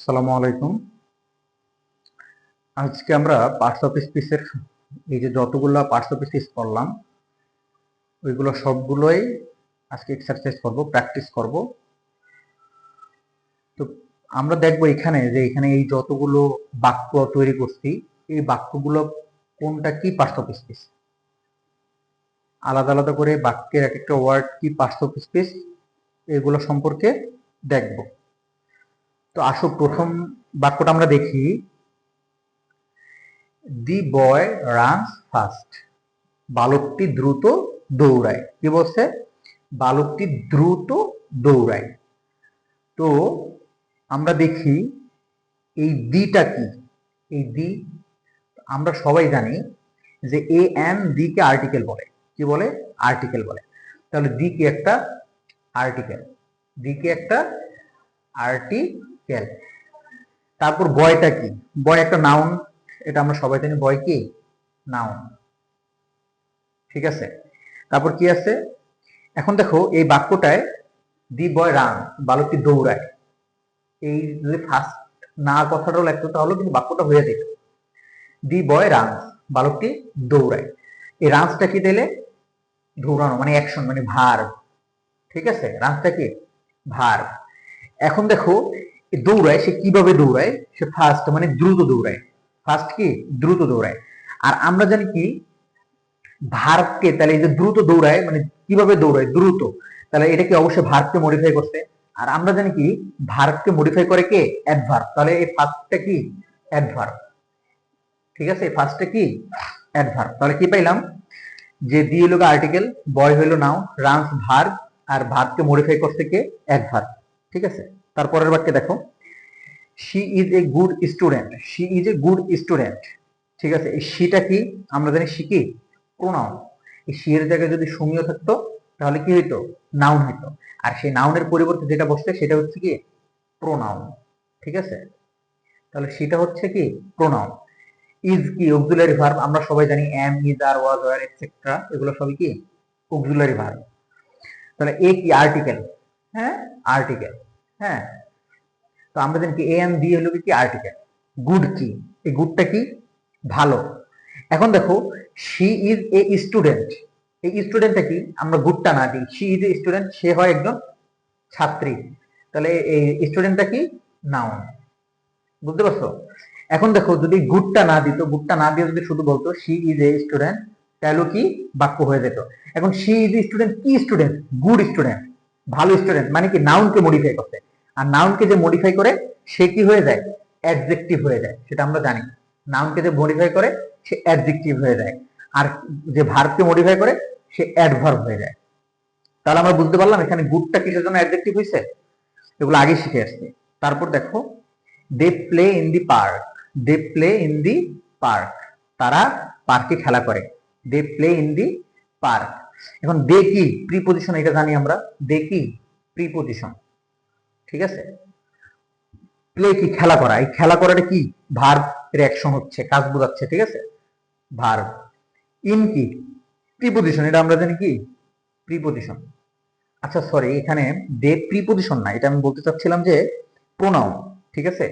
আসসালামু আলাইকুম। আজকে আমরা পার্টস অফ স্পিচের এই যে যতগুলো পার্টস অফ স্পিচ করলাম ওইগুলো সবগুলোই আজকে এক্সারসাইজ করব প্র্যাকটিস করব। তো আমরা দেখব এখানে যে এখানে এই যতগুলো বাক্য তৈরি করছি, এই বাক্যগুলো কোনটা কি পার্টস অফ স্পিচ আলাদা আলাদা করে বাক্যের এক একটা ওয়ার্ড কি পার্টস অফ স্পিচ এগুলো সম্পর্কে দেখব। তো আসো প্রথম বাক্যটা আমরা দেখি। The boy runs fast. বালকটি দ্রুত দৌড়ায়। কি বলছে? বালকটি দ্রুত দৌড়ায়। তো আমরা দেখি, এই দিটা কি? এই দি, আমরা সবাই জানি যে A N the K article বলে। কি বলে? আর্টিকেল বলে। তাহলে দি কি একটা আর্টিকেল? দি কি একটা আর্টিকেল? তারপর বয়টা কি? বয় একটা নাউন এটা আমরা সবাই জানি বয় কি? নাউন ঠিক আছে? তারপর কি আছে? এখন দেখো, এই বাক্যটায় দি বয় রান বালকটি দৌড়ায়। এই যদি ফার্স্ট না কথাটা লাগতো তাহলে কিন্তু বাক্যটা হয়ে যেত দি বয় রান বালকটি দৌড়ায়। এই রান্সটা কি দিলে দৌড়ানো মানে অ্যাকশন মানে ভার। ঠিক আছে? রান্সটা কি? ভার। এখন দেখো দৌড়ায়, সে কীভাবে দৌড়ায়? সে ফার্স্ট মানে দ্রুত দৌড়ায়। ফার্স্ট কি? দ্রুত দৌড়ায়। আর আমরা জানি কি? ভারতকে তাহলে এই যে দ্রুত দৌড়ায় মানে কীভাবে দৌড়ায়? দ্রুত। তাহলে এটা কি অবশ্যই ভারতকে মডিফাই করছে? আর আমরা জানি কি? ভারতকে মডিফাই করে কে? অ্যাডভার্ব তাহলে এই ফার্স্টটা কি? অ্যাডভার্ব ঠিক আছে? এই ফার্স্টটা কি? অ্যাডভার্ব তাহলে কি পাইলাম? যে দিয়ে হলো আর্টিকেল বয় হইল নাও রানস ভার্ব আর ভার্বকে মডিফাই করছে কে? অ্যাডভার্ব ঠিক আছে? তারপরের বাক্যে দেখো। She is a good student she is a good student ঠিক আছে? এই শিটা কি? আমরা জানি শি কি? প্রোনাউন এই শি এর জায়গায় যদি সুমিও থাকতো, তাহলে কি হইতো? নাউন হইতো। আর সেই নাউনের পরিবর্তে যেটা বসছে, সেটা হচ্ছে কি? প্রোনাউন ঠিক আছে? তাহলে সেটা হচ্ছে কি? প্রোনাউন ইজ কি? অক্সিলারি ভার্ব আমরা সবাই জানি am is are was were etcetera এগুলো সবই কি? অক্সিলারি ভার্ব তাহলে এ কি? আর্টিকেল হ্যাঁ? আর্টিকেল হ্যাঁ? তো আমরা জানি কি এ এন ডি হলো কি আর্টিকেল গুড কি? এই গুডটা কি? ভালো। এখন দেখো শি ইজ এ স্টুডেন্ট এই স্টুডেন্টটা কি? আমরা গুডটা না দিই। শি ইজ এ স্টুডেন্ট সে হয় একজন ছাত্রী। তাহলে এই স্টুডেন্টটা কি? নাউন বুঝতে পারছ? এখন দেখো, যদি গুডটা না দিত গুডটা না দিয়ে যদি শুধু বলতো শি ইজ এ স্টুডেন্ট তাহলে কি? বাক্য হয়ে যেত। এখন শি ইজ এ স্টুডেন্ট কি স্টুডেন্ট গুড স্টুডেন্ট ভালো স্টুডেন্ট মানে কি? নাউনকে মডিফাই করতে। আর নাউনকে যে মডিফাই করে, সে কি হয়ে যায়? অ্যাডজেক্টিভ হয়ে যায়, সেটা আমরা জানি। নাউনকে যে মডিফাই করে, সে অ্যাডজেক্টিভ হয়ে যায়। আর যে ভার্বকে মডিফাই করে, সে অ্যাডভার্ব হয়ে যায়। তাহলে আমরা বুঝতে পারলাম এখানে গুডটা কিসের জন্য অ্যাডজেক্টিভ হয়েছে এগুলো আগে শিখে আসছে। তারপর দেখো they play in the park they play in the park তারা পার্কে খেলা করে। They play in the park এখন দে কি প্রিপোজিশন এটা জানি আমরা। দে কি প্রিপোজিশন ঠিক আছে? প্লে কি খেলা করা? এই খেলা করাটা কি? ভার্ব অ্যাকশন হচ্ছে, কাজ বোঝাচ্ছে, ঠিক আছে? ভার্ব। ইন কি? প্রিপোজিশন এটা আমরা জানি কি? প্রিপোজিশন আচ্ছা সরি এখানে দে প্রিপোজিশন না, এটা আমি বলতে চাচ্ছিলাম যে প্রোনাউন ঠিক আছে?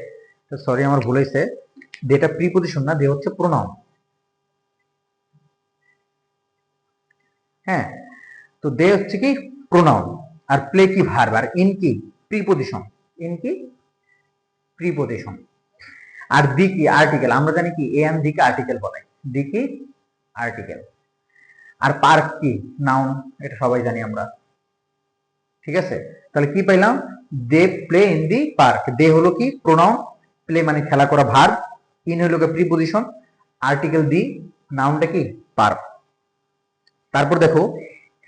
সরি আমার ভুল হয়েছে। দেটা প্রিপোজিশন না দে হচ্ছে প্রোনাউন হ্যাঁ তো দে হচ্ছে কি? প্রোনাউন আর প্লে কি? ভার্ব আর ইন কি? প্রিপোজিশন ইন কি? প্রিপোজিশন আর দি কি? আর্টিকেল আমরা জানি কি? A N the K article বলে। দি কি? আর্টিকেল আর পার্ক কি? নাউন এটা সবাই জানি আমরা। ঠিক আছে? তাহলে কি পাইলাম? They play in the park they হলো কি? প্রোনাউন প্লে মানে খেলা করা ভার্ব ইন হলো প্রিপোজিশন আর্টিকেল দি নাউনটা কি? পার্ক তারপর দেখো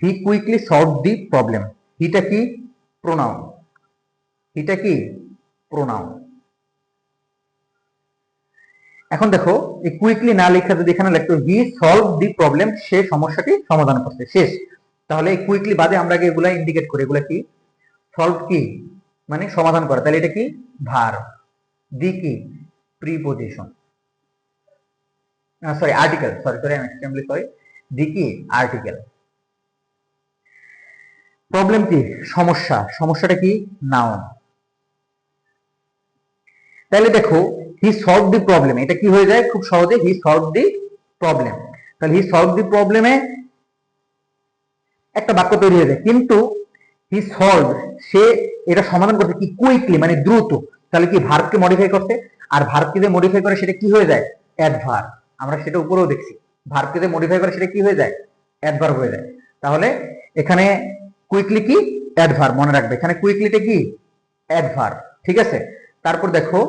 he quickly solve the problem হিটা কি? প্রোনাউন হিটা কি? প্রোনাউন এখন দেখো, এই কুইকলি না লেখা যদি এখানে লিখতো হি সলভ দি প্রবলেম সে সমস্যাটি সমাধান করছে। শেষ। তাহলে এই কুইকলি বাদে আমরা আগে এগুলা ইন্ডিকেট করি। এগুলা কি? সলভ কি? মানে সমাধান করা। তাহলে এটা কি? ভার। দি কি? Preposition sorry article sorry sorry আমি এক্সট্রিমলি সরি দি কি? আর্টিকেল প্রবলেম কি? সমস্যা। সমস্যাটা কি? নাউন তাহলে দেখো হি সলভ দি প্রবলেম এটা কি হয়ে যায়? খুব সহজে হি সলভ দি প্রবলেম তাহলে হি সলভ দি প্রবলেমে একটা বাক্য তৈরি হয়ে যায়। কিন্তু হি সলভ সে এটা সমাধান করছে কি? কুইকলি মানে দ্রুত। তাহলে কি ভার্বকে মডিফাই করছে? আর ভার্বকে যে মডিফাই করে, সেটা কি হয়ে যায়? অ্যাডভার্ব আমরা সেটা উপরেও দেখছি। ভার্বকে যে মডিফাই করে, সেটা কি হয়ে যায়? অ্যাডভার্ব হয়ে যায়। তাহলে এখানে কুইকলি কি? অ্যাডভার্ব মনে রাখবে। এখানে কুইকলিটা কি? অ্যাডভার্ব ঠিক আছে? তারপর দেখো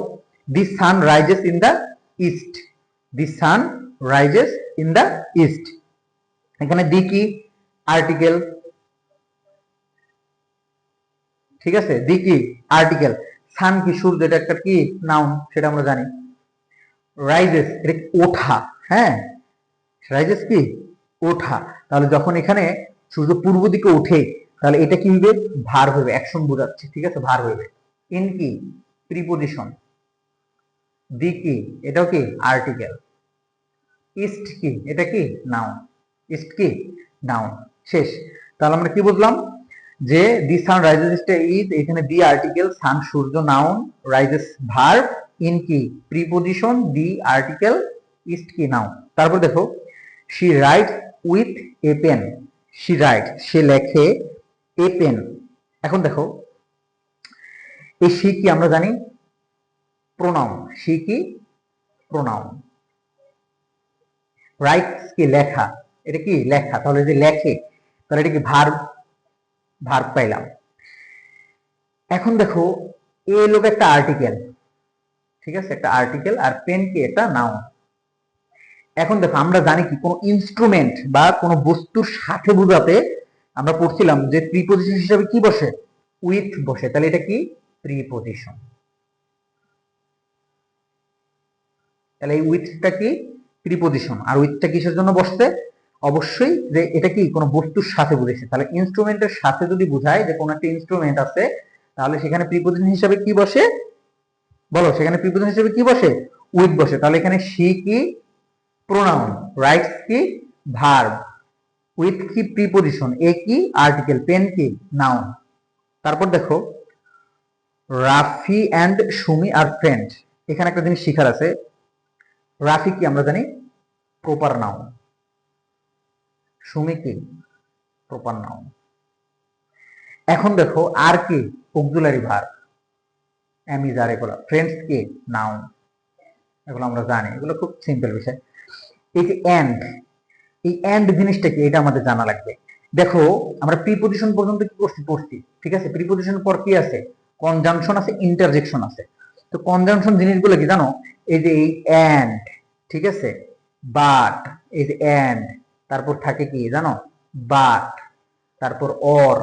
the sun rises in the east the sun rises in the east এখানে দি কি? আর্টিকেল ঠিক আছে? দি কি? আর্টিকেল সান কি? সূর্য? এটা একটা কি? নাউন সেটা আমরা জানি। রাইজেস এটা ওঠা। হ্যাঁ? রাইজেস কি? ওঠা। তাহলে যখন এখানে সূর্য পূর্ব দিকে ওঠে, তাহলে এটা কি হবে ভার হবে অ্যাকশন বোঝাচ্ছে। ঠিক আছে? ভার হবে ইন কি? প্রিপোজিশন দি কি এটাও কি? আর্টিকেল ইস্ট কি এটা কি? নাউন ইস্ট কি নাউন শেষ। তাহলে আমরা কি বুঝলাম? যে দি সান রাইজেস ইজ এখানে দি আর্টিকেল সান সূর্য নাউন রাইজেস ভার্ব ইন কি প্রিপোজিশন দি আর্টিকেল ইস্ট কি নাউন তারপর দেখো she write with a pen she write সে লেখে এ পেন এখন দেখো এই শি কি আমরা জানি? প্রোনাউন। শি কি? প্রোনাউন। রাইট কি লেখা? এটা কি লেখা? তাহলে লেখে, তাহলে এটা কি ভার্ব ভার্ব পাইলাম। এখন দেখো, এ লোক একটা আর্টিকেল ঠিক আছে? একটা আর্টিকেল আর পেন কি এটা নাউন এখন দেখো, আমরা জানি কি, কোন ইনস্ট্রুমেন্ট বা কোন বস্তুর সাথে বোঝাতে আমরা পড়ছিলাম যে প্রিপোজিশন হিসাবে কি বসে? উইথ বসে। তাহলে এটা কি? প্রিপোজিশন তাহলে এই উইথটা কি? প্রিপোজিশন আর উইথটা কিসের জন্য বসছে? অবশ্যই যে এটা কি? কোনো বস্তুর সাথে বুঝেছে তাহলে ইনস্ট্রুমেন্টের সাথে যদি বোঝায় যে কোনো একটা ইনস্ট্রুমেন্ট আছে, তাহলে সেখানে প্রিপোজিশন হিসাবে কি বসে? বলো, সেখানে প্রিপোজিশন হিসাবে কি বসে? উইথ বসে। তাহলে এখানে সি কি? প্রোনাউন রাইটস কি? ভার্ব উইথ কি? প্রিপোজিশন এ কি? আর্টিকেল পেন কি? নাউন তারপর দেখো Rafi and Sumi are friend এখানে একটা জিনিস শিখার আছে। রাফি কি আমরা জানি? প্রপার নাউন সুমি কি? প্রপার নাউন এখন দেখো, আর কি? অক্সুলারি ভার অ্যামিজার এগুলো ফ্রেন্ডস কি? নাউন এগুলো আমরা জানি। এগুলো খুব সিম্পল বিষয়। এই যে অ্যান্ড এই অ্যান্ড জিনিসটা কি? এটা আমাদের জানা লাগবে। দেখো, আমরা প্রিপোজিশন পর্যন্ত কি করছি পড়ছি। ঠিক আছে? প্রিপোজিশন পর কি আছে? কনজাংশন আছে ইন্টারজেকশন আছে। তো কনজাংশন জিনিসগুলো কি জানো? এই যে এই অ্যান্ড ঠিক আছে? বাট এই যে অ্যান্ড তারপর থাকে কি জানো? বাট তারপর অর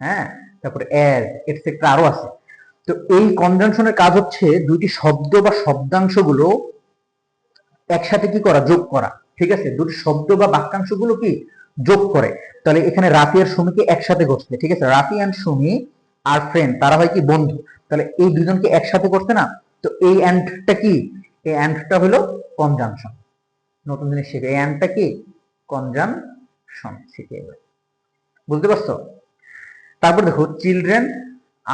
হ্যাঁ? তারপর অ্যাজ এটসেট্রা আরও আছে। তো এই কনজাংশনের কাজ হচ্ছে দুইটি শব্দ বা শব্দাংশগুলো একসাথে কি করা? যোগ করা। ঠিক আছে? দুটি শব্দ বা বাক্যাংশগুলো কি? যোগ করে। তাহলে এখানে রাফি আর সুমিকে একসাথে ঘটছে ঠিক আছে? Rafi and Sumi are friend তারা হয় কি বন্ধু? তাহলে এই দুজনকে একসাথে করছে না, তো এই অ্যান্ডটা কি? এই অ্যান্ডটা হলো কনজাংশন নতুন জিনিস শিখে, এই অ্যান্ডটা কি? কনজাংশন শিখে বুঝতে পারছ? তারপর দেখো চিলড্রেন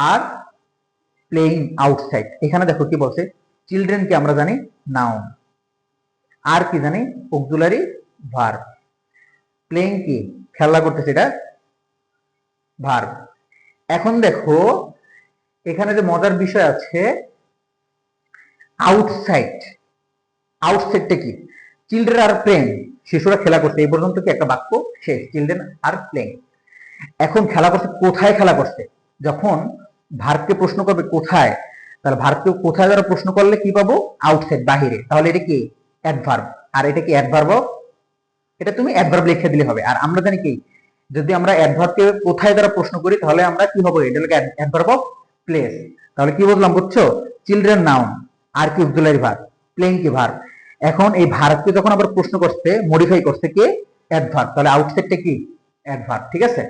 আর প্লেইং আউটসাইড এখানে দেখো কি বলছে? চিলড্রেন কি আমরা জানি? নাউন আর কি জানি? অক্সুলারি ভার্ব প্লেইং কি? খেলা করতেছে এটা? ভার্ব এখন দেখো, এখানে যে মজার বিষয় আছে আউটসাইড আউটসাইডটা কি? চিলড্রেন আর প্লেইং শিশুরা খেলা করছে। এই পর্যন্ত কি একটা বাক্য? শেষ। চিলড্রেন আর প্লেইং এখন খেলা করছে, কোথায় খেলা করছে? যখন ভারতকে প্রশ্ন করবে, কোথায়? তাহলে ভারতকে কোথায় দ্বারা প্রশ্ন করলে কি পাবো? আউটসাইড বাহিরে। তাহলে এটা কি? অ্যাডভার্ব আর এটা কি অ্যাডভার্ব এটা তুমি অ্যাডভার্ব লিখে দিলে হবে। আর আমরা জানি কি? যদি আমরা অ্যাডভার্বকে কোথায় দ্বারা প্রশ্ন করি, তাহলে আমরা কি হবে? এটা হলো অ্যাডভার্ব অফ প্লেস তাহলে কি বললাম বুঝছ? চিলড্রেন নাউন আর কি অক্সিলারি ভার্ব প্লেইং কি ভার্ব এখন এই ভারতকে যখন আবার প্রশ্ন করছে মডিফাই করছে কি? অ্যাডভার্ব তাহলে আউটসাইডটা কি? অ্যাডভার্ব ঠিক আছে?